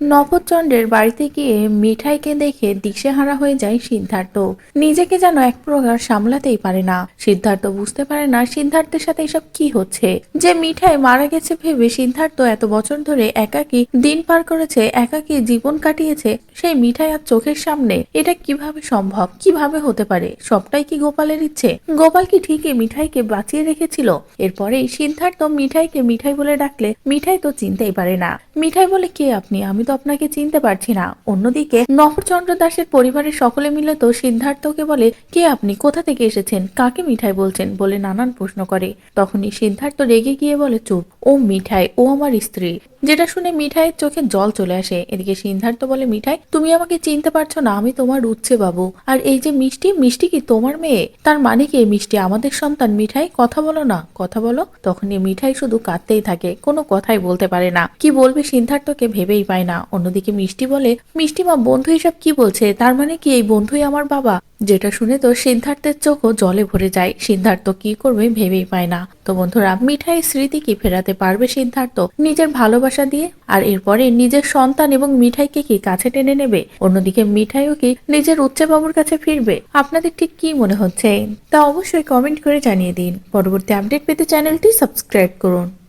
নভচন্দ্রের বাড়িতে গিয়ে মিঠাইকে দেখে দিশেহারা হয়ে যায় সিদ্ধার্থ। নিজেকে যেন এক প্রকার সামলাতেই পারে না। সিদ্ধার্থ বুঝতে পারে না সিদ্ধার্থের সাথে এসব কি হচ্ছে। যে মিঠাই মারা গেছে ভেবে সিদ্ধার্থ এত বছর ধরে একাকী, দিন পার করেছে, একাকী জীবন কাটিয়েছে, সেই মিঠাই আর চোখের সামনে এটা কীভাবে সম্ভব, কীভাবে হতে পারে, সবটাই কি গোপালের ইচ্ছে? গোপাল কি ঠিকই মিঠাইকে বাঁচিয়ে রেখেছিল? এরপরেই সিদ্ধার্থ মিঠাইকে মিঠাই বলে ডাকলে, মিঠাই তো চিনতেই পারে না। মিঠাই বলে, কে আপনি? আমি তো আপনাকে চিনতে পারছি না। অন্যদিকে, নহরচন্দ্র দাসের পরিবারের সকলে মিলে তো সিদ্ধার্থকে বলে, কে আপনি? কোথা থেকে এসেছেন? কাকে মিঠাই বলছেন? বলে নানান প্রশ্ন করে। তখনই সিদ্ধার্থ রেগে গিয়ে বলে, চুপ, ও মিঠাই, ও আমার স্ত্রী। যেটা শুনে মিঠাইয়ের চোখে জল চলে আসে। এদিকে সিদ্ধার্থ বলে, মিঠাই, তুমি আমাকে চিনতে পারছ না, আমি তোমার উচ্ছে বাবু। আর এই যে মিষ্টি মিষ্টি কি তোমার মেয়ে? তার মানে কি মিষ্টি? আমাদের সন্তান, মিঠাই, কথা বলো না। কথা বলো? তখনই মিঠাই শুধু কাঁদতেই থাকে, কোনো কথাই বলতে পারে না। কি বলবে সিদ্ধার্থকে ভেবেই পায় না। অন্যদিকে মিষ্টি বলে মিষ্টি মা বন্ধু এসব কি বলছে? তার মানে কি এই বন্ধুই আমার বাবা? যেটা শুনে তো সিদ্ধার্থের চোখও জলে ভরে যায়। সিদ্ধার্থ কি করবে ভেবেই পায় না। তো বন্ধুরা, মিঠাই স্মৃতি কি ফেরাতে পারবে সিদ্ধার্থ? নিজের ভালোবাসা দিয়ে? আর এরপরে নিজের সন্তান এবং মিঠাইকে কি কাছে টেনে নেবে? অন্যদিকে মিঠাইও কি নিজের উচ্চে বাবুর কাছে ফিরবে? আপনাদের ঠিক কি মনে হচ্ছে? তা অবশ্যই কমেন্ট করে জানিয়ে দিন। পরবর্তী আপডেট পেতে চ্যানেলটি সাবস্ক্রাইব করুন।